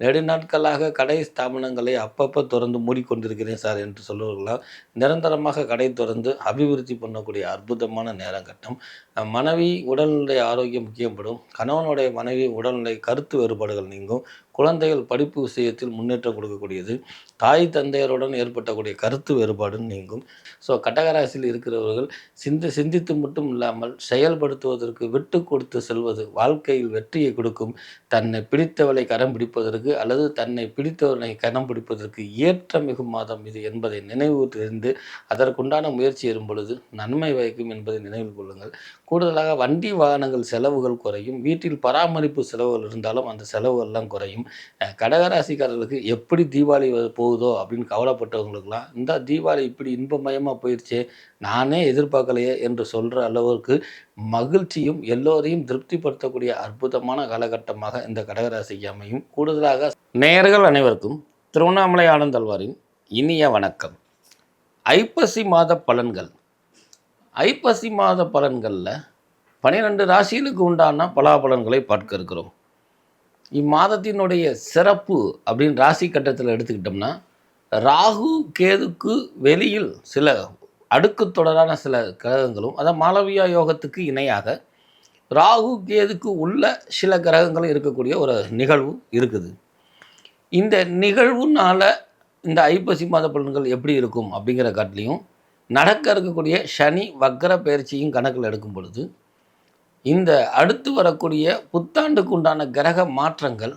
நெடுநாட்களாக கடை ஸ்தாபனங்களை அப்பப்போ திறந்து மூடிக்கொண்டிருக்கிறேன் சார் என்று சொல்லுவர்களால் நிரந்தரமாக கடை திறந்து அபிவிருத்தி பண்ணக்கூடிய அற்புதமான நேரங்கட்டம் மனைவி உடல்நிலை ஆரோக்கியம் முக்கியப்படும். கணவனுடைய மனைவி உடல்நிலை கருத்து வேறுபாடுகள் நீங்கும். குழந்தைகள் படிப்பு விஷயத்தில் முன்னேற்றம் கொடுக்கக்கூடியது தாய் தந்தையருடன் ஏற்பட்டக்கூடிய கருத்து வேறுபாடு நீங்கும். ஸோ கடகராசியில் இருக்கிறவர்கள் சிந்தி சிந்தித்து மட்டும் இல்லாமல் செயல்படுத்துவதற்கு விட்டு கொடுத்து செல்வது வாழ்க்கையில் வெற்றியை கொடுக்கும். தன்னை பிடித்தவளை கரம் பிடிப்பதற்கு அல்லது தன்னை பிடித்தவனை கரம் பிடிப்பதற்கு ஏற்ற மிகும் மாதம் இது என்பதை நினைவு தெரிந்து அதற்குண்டான முயற்சி எறும் பொழுது நன்மை வைக்கும் என்பதை நினைவில் கொள்ளுங்கள். கூடுதலாக வண்டி வாகனங்கள் செலவுகள் குறையும். வீட்டில் பராமரிப்பு செலவுகள் இருந்தாலும் அந்த செலவுகள்லாம் குறையும். கடகராசிக்காரர்களுக்கு எப்படி தீபாவளி போகுதோ அப்படின்னு கவலைப்பட்டவங்களுக்குலாம் இந்த தீபாவளி இப்படி இன்பமயமாக போயிடுச்சே நானே எதிர்பார்க்கலையே என்று சொல்கிற அளவுக்கு மகிழ்ச்சியும் எல்லோரையும் திருப்திப்படுத்தக்கூடிய அற்புதமான காலகட்டமாக இந்த கடகராசிக்கு அமையும். கூடுதலாக நேயர்கள் அனைவருக்கும் திருவண்ணாமலை ஆனந்தல்வாரின் இனிய வணக்கம். ஐப்பசி மாத பலன்கள். ஐப்பசி மாத பலன்களில் பனிரெண்டு ராசிகளுக்கு உண்டான பலாபலன்களை பார்க்க இருக்கிறோம். இம்மாதத்தினுடைய சிறப்பு அப்படின்னு ராசி கட்டத்தில் எடுத்துக்கிட்டோம்னா ராகு கேதுக்கு வெளியில் சில அடுக்கு தொடரான சில கிரகங்களும் அதான் மாளவியா யோகத்துக்கு இணையாக ராகு கேதுக்கு உள்ள சில கிரகங்களும் இருக்கக்கூடிய ஒரு நிகழ்வு இருக்குது. இந்த நிகழ்வுனால இந்த ஐப்பசி மாத பலன்கள் எப்படி இருக்கும் அப்படிங்கிற காட்டிலையும் நடக்க இருக்கக்கூடிய சனி வக்கர பயிற்சியும் கணக்கில் எடுக்கும் பொழுது இந்த அடுத்து வரக்கூடிய புத்தாண்டுக்கு உண்டான கிரக மாற்றங்கள்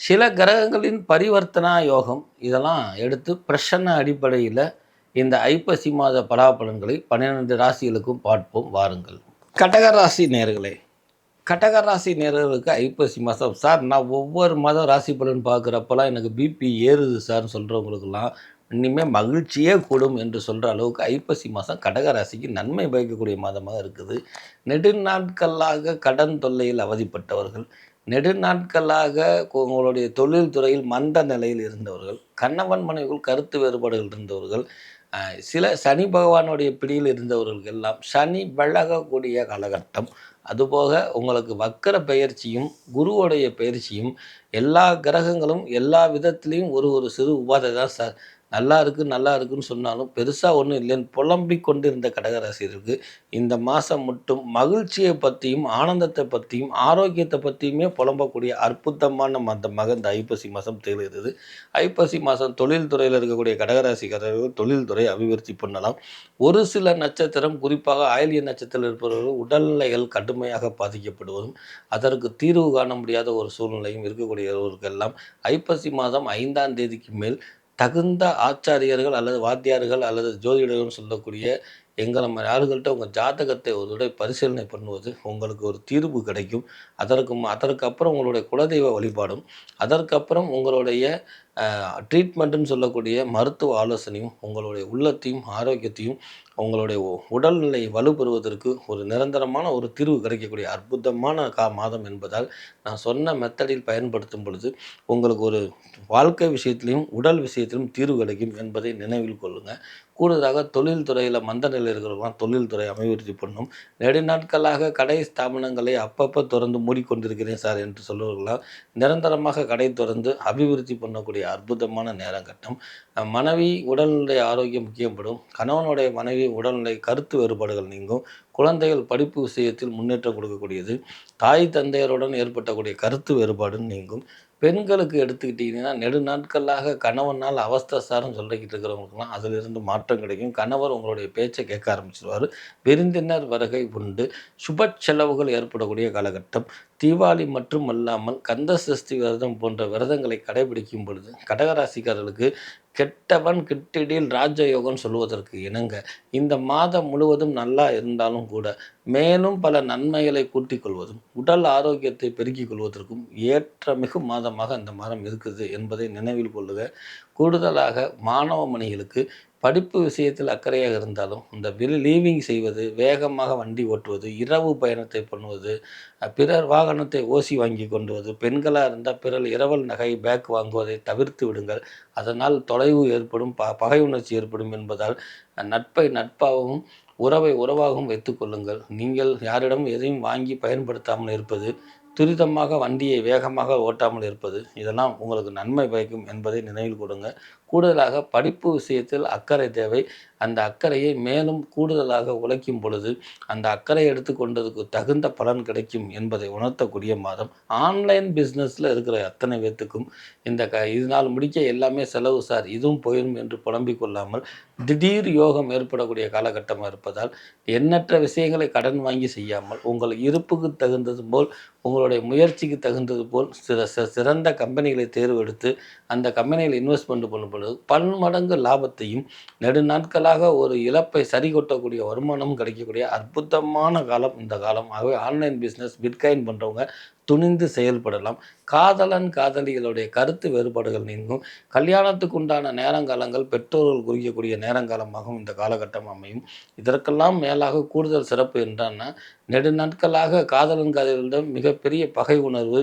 சில கிரகங்களின் பரிவர்த்தனா யோகம் இதெல்லாம் எடுத்து பிரசன்ன அடிப்படையில் இந்த ஐப்பசி மாத பலாபலன்களை பன்னிரெண்டு ராசிகளுக்கும் பார்ப்போம் வாருங்கள். கடகராசி நேர்களே கடகராசி நேர்களுக்கு ஐப்பசி மாதம். சார் நான் ஒவ்வொரு மாதம் ராசி பலன் பார்க்குறப்பெல்லாம் எனக்கு பிபி ஏறுது சார்னு சொல்கிறவங்களுக்கெல்லாம் இனிமேல் மகிழ்ச்சியே கூடும் என்று சொல்கிற அளவுக்கு ஐப்பசி மாதம் கடகராசிக்கு நன்மை பயக்கக்கூடிய மாதமாக இருக்குது. நெடுநாட்களாக கடன் தொல்லையில் அவதிப்பட்டவர்கள் நெடுநாட்களாக உங்களுடைய தொழில் துறையில் மந்த நிலையில் இருந்தவர்கள் கணவன் மனைவிக்குள் கருத்து வேறுபாடுகள் இருந்தவர்கள் சில சனி பகவானுடைய பிடியில் இருந்தவர்களுக்கு எல்லாம் சனி விலகக்கூடிய காலகட்டம். அதுபோக உங்களுக்கு வக்கர பயிற்சியும் குருவுடைய பயிற்சியும் எல்லா கிரகங்களும் எல்லா விதத்துலேயும் ஒரு ஒரு சிறு உபாதை தான் சார் நல்லா இருக்கு நல்லா இருக்குன்னு சொன்னாலும் பெருசாக ஒன்றும் இல்லைன்னு புலம்பிக் கொண்டு இருந்த கடகராசியருக்கு இந்த மாதம் மட்டும் மகிழ்ச்சியை பற்றியும் ஆனந்தத்தை பற்றியும் ஆரோக்கியத்தை பற்றியுமே புலம்பக்கூடிய அற்புதமான அந்த மகந்த ஐப்பசி மாதம் திகழ்கிறது ஐப்பசி மாதம் தொழில் துறையில் இருக்கக்கூடிய கடகராசிக்காரர்கள் தொழில்துறை அபிவிருத்தி பண்ணலாம். ஒரு சில நட்சத்திரம் குறிப்பாக ஆயிலிய நட்சத்திரத்தில் இருப்பவர்கள் உடல்நிலைகள் கடுமையாக பாதிக்கப்படுவதும் அதற்கு தீர்வு காண முடியாத ஒரு சூழ்நிலையும் இருக்கக்கூடியவர்களுக்கெல்லாம் ஐப்பசி மாதம் ஐந்தாம் தேதிக்கு மேல் தகுந்த ஆச்சாரியர்கள் அல்லது வாத்தியார்கள் அல்லது ஜோதிடர்கள் சொல்லக்கூடிய எங்களை மாதிரி ஆளுகள்கிட்ட உங்கள் ஜாதகத்தை ஒரு தடவை பரிசீலனை பண்ணுவது உங்களுக்கு ஒரு தீர்வு கிடைக்கும். அதற்கு அதற்கப்புறம் உங்களுடைய குலதெய்வ வழிபாடும் அதற்கப்புறம் உங்களுடைய ட்ரீட்மெண்ட்டுன்னு சொல்லக்கூடிய மருத்துவ ஆலோசனையும் உங்களுடைய உள்ளத்தையும் ஆரோக்கியத்தையும் உங்களுடைய உடல்நிலை வலுப்பெறுவதற்கு ஒரு நிரந்தரமான ஒரு தீர்வு கிடைக்கக்கூடிய அற்புதமான கா மாதம் என்பதால் நான் சொன்ன மெத்தடில் பயன்படுத்தும் பொழுது உங்களுக்கு ஒரு வாழ்க்கை விஷயத்திலையும் உடல் விஷயத்திலும் தீர்வு கிடைக்கும் என்பதை நினைவில் கொள்ளுங்கள் கூடுதலாக தொழில் துறையில் மந்த நிலை இருக்கிறவங்களாம் தொழில்துறை அபிவிருத்தி பண்ணும். நெடுநாட்களாக கடை ஸ்தாபனங்களை அப்பப்போ திறந்து மூடிக்கொண்டிருக்கிறேன் சார் என்று சொல்லுவர்களால் நிரந்தரமாக கடை திறந்து அபிவிருத்தி பண்ணக்கூடிய அற்புதமான நேரங்கட்டம். அஹ் மனைவி உடல்நிலை ஆரோக்கியம் முக்கியப்படும். கணவனுடைய மனைவி உடல்நிலை கருத்து வேறுபாடுகள் நீங்கும். குழந்தைகள் படிப்பு விஷயத்தில் முன்னேற்றம் கொடுக்கக்கூடியது. தாய் தந்தையருடன் ஏற்பட்டக்கூடிய கருத்து வேறுபாடு நீங்கும். பெண்களுக்கு எடுத்துக்கிட்டிங்கன்னா நெடுநாட்களாக கணவனால் அவஸ்தசாரம் சொல்லிக்கிட்டு இருக்கிறவங்களுக்குலாம் அதிலிருந்து மாற்றம் கிடைக்கும். கணவர் உங்களுடைய பேச்சை கேட்க ஆரம்பிச்சிருவார். விருந்தினர் வருகை உண்டு. சுப செலவுகள் ஏற்படக்கூடிய காலகட்டம். தீபாவளி மட்டும் அல்லாமல் கந்த சஷ்டி விரதம் போன்ற விரதங்களை கடைபிடிக்கும் பொழுது கடகராசிக்காரர்களுக்கு கெட்டவன் கிட்டிடில் ராஜயோகம் சொல்வதற்கு இணங்க இந்த மாதம் முழுவதும் நல்லா இருந்தாலும் கூட மேலும் பல நன்மைகளை கூட்டிக் கொள்வதும் உடல் ஆரோக்கியத்தை பெருக்கிக் கொள்வதற்கும் ஏற்ற மிகு மாதமாக இந்த மாதம் இருக்குது என்பதை நினைவில் கொள்ளுக. கூடுதலாக மாணவ மணிகளுக்கு படிப்பு விஷயத்தில் அக்கறையாக இருந்தாலும் இந்த வில் லீவிங் செய்வது வேகமாக வண்டி ஓட்டுவது இரவு பயணத்தை பண்ணுவது பிறர் வாகனத்தை ஓசி வாங்கி கொண்டுவது பெண்களாக இருந்தால் பிறர் இரவல் நகை பேக் வாங்குவதை தவிர்த்து விடுங்கள். அதனால் தொலைவு ஏற்படும் ப பகை உணர்ச்சி ஏற்படும் என்பதால் நட்பை நட்பாகவும் உறவை உறவாகவும் வைத்துக்கொள்ளுங்கள் நீங்கள் யாரிடம் எதையும் வாங்கி பயன்படுத்தாமல் இருப்பது துரிதமாக வண்டியை வேகமாக ஓட்டாமல் இருப்பது இதெல்லாம் உங்களுக்கு நன்மை பயக்கும் என்பதை நினைவில் கொடுங்க கூடுதலாக படிப்பு விஷயத்தில் அக்கறை தேவை. அந்த அக்கறையை மேலும் கூடுதலாக உழைக்கும் பொழுது அந்த அக்கறை எடுத்துக்கொண்டதுக்கு தகுந்த பலன் கிடைக்கும் என்பதை உணர்த்தக்கூடிய மாதம். ஆன்லைன் பிஸ்னஸில் இருக்கிற அத்தனை பேத்துக்கும் இந்த க இதனால் முடிக்க எல்லாமே செலவு சார். இதுவும் போயிடும் என்று புலம்பிக் கொள்ளாமல் திடீர் யோகம் ஏற்படக்கூடிய காலகட்டமாக இருப்பதால் எண்ணற்ற விஷயங்களை கடன் வாங்கி செய்யாமல் உங்கள் இருப்புக்கு தகுந்தது போல் உங்களுடைய முயற்சிக்கு தகுந்தது போல் சிற சிறந்த கம்பெனிகளை தேர்வெடுத்து அந்த கம்பெனியில் இன்வெஸ்ட்மெண்ட் பண்ணும் பொழுது பன்மடங்கு லாபத்தையும் நெடுநாட்களாக ஒரு இழப்பை சரி கொட்டக்கூடிய வருமானமும் கிடைக்கக்கூடிய அற்புதமான காலம் இந்த காலம். ஆகவே ஆன்லைன் பிஸ்னஸ் பிட்காயின் பண்ணுறவங்க துணிந்து செயல்படலாம். காதலன் காதலிகளுடைய கருத்து வேறுபாடுகள் நீங்கும். கல்யாணத்துக்கு உண்டான நேரங்காலங்கள் பெற்றோர்கள் குறிக்கக்கூடிய நேரங்காலமாகவும் இந்த காலகட்டம் அமையும். இதற்கெல்லாம் மேலாக கூடுதல் சிறப்பு என்றான்னா நெடுநாட்களாக காதலன் காதலிகளிடம் மிகப்பெரிய பகை உணர்வு.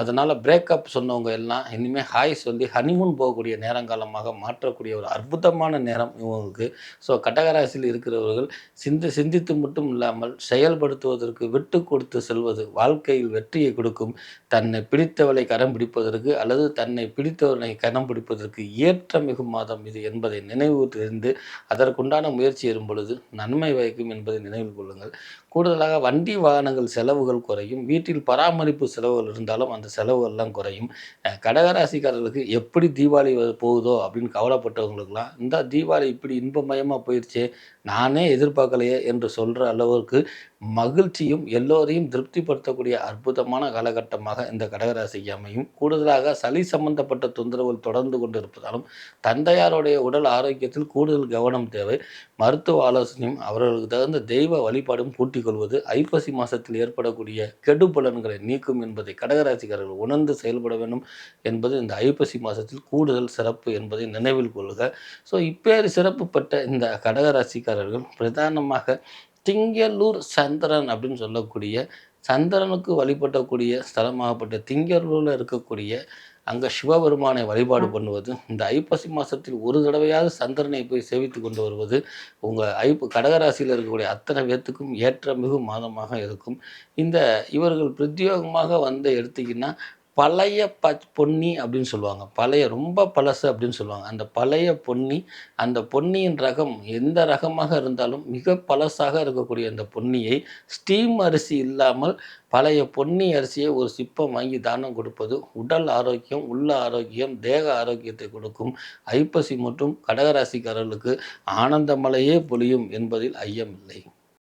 அதனால் பிரேக்கப் சொன்னவங்க எல்லாம் இனிமேல் ஹாய் சொல்லி ஹனிமூன் போகக்கூடிய நேரங்காலமாக மாற்றக்கூடிய ஒரு அற்புதமான நேரம் இவங்களுக்கு. ஸோ கடகராசியில் இருக்கிறவர்கள் சிந்து சிந்தித்து மட்டும் இல்லாமல் செயல்படுத்துவதற்கு விட்டு கொடுத்து செல்வது வாழ்க்கையில் வெற்றியை கொடுக்கும். தன்னை பிடித்தவளை கரம் பிடிப்பதற்கு அல்லது தன்னை பிடித்தவனை கரம் பிடிப்பதற்கு ஏற்ற மிகும் மாதம் இது என்பதை நினைவு தெரிந்து அதற்குண்டான முயற்சி எறும் பொழுது நன்மை வைக்கும் என்பதை நினைவில் கொள்ளுங்கள். கூடுதலாக வண்டி வாகனங்கள் செலவுகள் குறையும். வீட்டில் பராமரிப்பு செலவுகள் இருந்தாலும் அந்த செலவுகள்லாம் குறையும். கடகராசிக்காரர்களுக்கு எப்படி தீபாவளி போகுதோ அப்படின்னு கவலைப்பட்டவங்களுக்கெல்லாம் இந்த தீபாவளி இப்படி இன்பமயமாக போயிடுச்சே நானே எதிர்பார்க்கலையே என்று சொல்கிற அளவுக்கு மகிழ்ச்சியும் எல்லோரையும் திருப்திப்படுத்தக்கூடிய அற்புதமான காலகட்டமாக இந்த கடகராசிக்கு அமையும். கூடுதலாக சளி சம்பந்தப்பட்ட தொந்தரவுகள் தொடர்ந்து கொண்டு இருப்பதாலும் தந்தையாருடைய உடல் ஆரோக்கியத்தில் கூடுதல் கவனம் தேவை. மருத்துவ ஆலோசனையும் அவர்களுக்கு தகுந்த தெய்வ வழிபாடும் கூட்டிக் கொள்வது ஐப்பசி மாதத்தில் ஏற்படக்கூடிய கெடு பலன்களை நீக்கும் என்பதை கடகராசிக்காரர்கள் உணர்ந்து செயல்பட வேண்டும் என்பது இந்த ஐப்பசி மாதத்தில் கூடுதல் சிறப்பு என்பதை நினைவில் கொள்க. ஸோ இப்பேறு சிறப்பு பெற்ற இந்த கடகராசிக்காரர்கள் பிரதானமாக திங்களூர் சந்திரன் அப்படின்னு சொல்லக்கூடிய சந்திரனுக்கு வழிபட்டக்கூடிய ஸ்தலமாகப்பட்ட திங்களூரில் இருக்கக்கூடிய அங்கே சிவபெருமானை வழிபாடு பண்ணுவது இந்த ஐப்பசி மாதத்தில் ஒரு தடவையாவது சந்திரனை போய் சேவித்து கொண்டு வருவது உங்கள் ஐப்பு கடகராசியில் இருக்கக்கூடிய அத்தனை பேர்த்துக்கும் ஏற்ற மிகு மாதமாக இருக்கும். இந்த இவர்கள் பிரத்யோகமாக வந்து எடுத்திங்கன்னா பழைய ப பொன்னி அப்படின்னு சொல்லுவாங்க. பழைய ரொம்ப பழசு அப்படின்னு சொல்லுவாங்க. அந்த பழைய பொன்னி அந்த பொன்னியின் ரகம் எந்த ரகமாக இருந்தாலும் மிக பழசாக இருக்கக்கூடிய அந்த பொன்னியை ஸ்டீம் அரிசி இல்லாமல் பழைய பொன்னி அரிசியை ஒரு சிப்பம் வாங்கி தானம் கொடுப்பது உடல் ஆரோக்கியம் உள்ள ஆரோக்கியம் தேக ஆரோக்கியத்தை கொடுக்கும் ஐப்பசி மற்றும் கடகராசிக்காரர்களுக்கு ஆனந்தமலையே பொழியும் என்பதில் ஐயமில்லை.